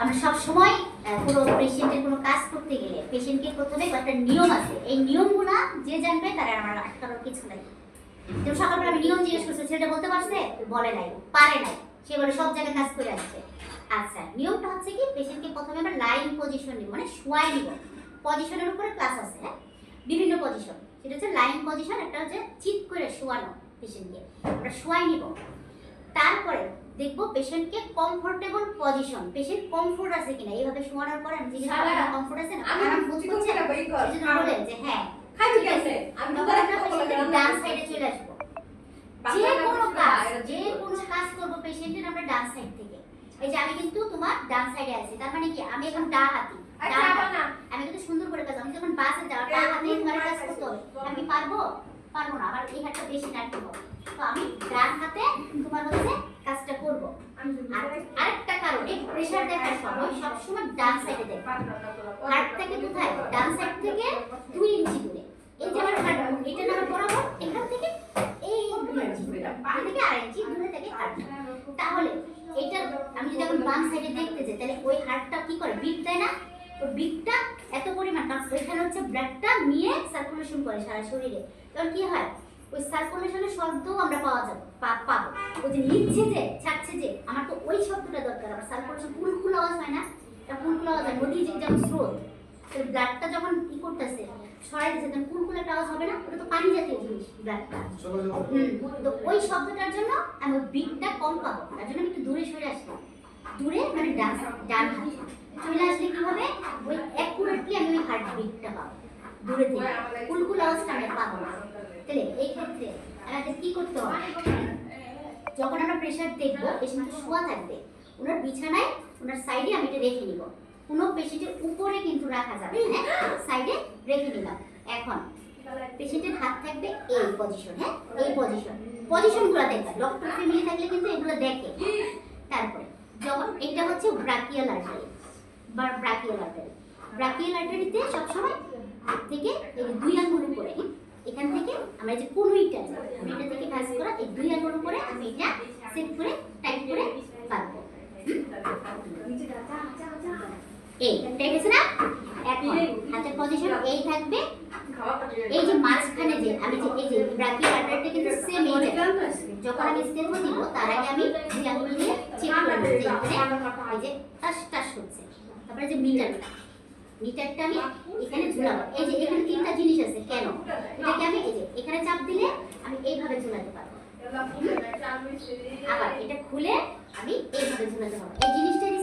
আমরা সব সময় কোনো পেশেন্টের কোনো কাজ করতে গেলে পেশেন্টকে প্রথমে একটা নিয়ম আছে। এই নিয়মগুলো যে জানবে তারা আমার আটকানোর কিছু নাই। তো সকালবেলা আমি নিয়ম জিজ্ঞেস করছি, ছেলেটা বলতে পারছে? বলে নাই, পারে নাই। সে বলে, সব জায়গায় কাজ করে আসছে। আচ্ছা নিয়মটা হচ্ছে কি পেশেন্টকে প্রথমে আমরা লাইন পজিশন নিব মানে শোয়াই নিব। পজিশনের উপরে ক্লাস আছে হ্যাঁ বিভিন্ন পজিশন সেটা হচ্ছে লাইন পজিশন একটা হচ্ছে চিত করে শোয়ানো পেশেন্টকে আমরা শোয়াই নিব। তারপরে দেখব পেশেন্টকে কমফোর্টেবল পজিশন পেশেন্ট কমফোর্ট আছে কিনা এইভাবে শোয়ানোর পরে আমি জিজ্ঞেস কমফোর্ট আছে না? আমি আরাম বোধ করছে। সেজন্য বলে যে হ্যাঁ খাই ঠিক আছে আমি তো ডান সাইডে চলে আসব। যে কোনো কাজ যে কোনো কাজ করব পেশেন্টের আমরা ডান সাইড থেকে। এই যে আমি কিন্তু তোমার ডান সাইডে আছি তার মানে কি আমি এখন ডা হাতি। আচ্ছা। আমি কিন্তু সুন্দর করে কাজ আমি যখন বাসে যাওয়া ডা হাতে তোমার কাজ করতে হবে। আমি পারব? পারব না আমার এই হাতটা বেশি নাটক হবে। তো আমি ডান হাতে তোমার হচ্ছে কাজটা করব আর আরেকটা কারণ এই দেখার সময় সবসময় ডান সাইডে দেখ। হার্ট থেকে কোথায়? ডান সাইড থেকে দুই ইঞ্চি দূরে। এই যে আমার হার্ট এটা না বরাবর এখান থেকে এই দুই ইঞ্চি দূরে। থেকে আড়াই ইঞ্চি দূরে থেকে হার্ট তাহলে এটা আমি যদি এখন বাম সাইডে দেখতে যাই, তাহলে ওই হার্টটা কি করে? বিট দেয় না? ওই বিটটা এত পরিমাণ, কারণ ওইখানে হচ্ছে ব্লাডটা নিয়ে সার্কুলেশন করে সারা শরীরে। তখন কি হয়? ওই সার্কুলেশনের শব্দও আমরা পাওয়া যাবে পাবো। ওই যে নিচ্ছে যে, ছাড়ছে যে, আমার তো ওই শব্দটা দরকার, আমার সার্কুলেশন আওয়াজ হয় না এটা কুলকুল আওয়াজ হয়। নদী যে যেমন স্রোত ব্লাডটা যখন কি করতেছে সরাই দিচ্ছে তখন কুলকুল আওয়াজ হবে না? ওটা তো পানি জাতীয় জিনিস ব্লাডটা। হুম, তো ওই শব্দটার জন্য আমি বিটটা কম পাবো। তার জন্য একটু দূরে সরে আসলাম। দূরে মানে ডান ডান হাত। চলে আসলে কি হবে? ওই অ্যাকুরেটলি আমি ওই হার্ট বিটটা পাবো। দূরে থেকে। কুলকুল আওয়াজটা আমি পাবো না। তাহলে এই ক্ষেত্রে আমাদের কি করতে হবে? যখন আমরা প্রেশার দেখব পেশেন্ট শোয়া থাকবে ওনার বিছানায়, ওনার সাইডে আমি এটা রেখে নিব। কোনো পেশেন্টের উপরে কিন্তু রাখা যাবে হ্যাঁ? সাইডে রেখে নিলাম। এখন, পেশেন্টের হাত থাকবে এই পজিশন হ্যাঁ? এই পজিশন পজিশনগুলো দেখবে ডক্টর ফ্যামিলি থাকলে কিন্তু এগুলো দেখে। তারপরে, যখন এটা হচ্ছে ব্রাকিয়াল আর্টারি বা ব্রাকিয়াল আর্টারি ব্রাকিয়াল আর্টারিতে সবসময় হাত থেকে দুই আঙ্গুল উপরে এখান থেকে আমরা যে কুনুইটা আছে কুনুইটা থেকে কাজ করা, এই দুই আঙ্গুল উপরে আমি এটা সেট করে এখন তিনটা জিনিস আছে, কেন? এটাকে আমি এখানে চাপ দিলে আমি এটা খুলে আমি এইভাবে ঝুলাতে পারব। এই জিনিসটা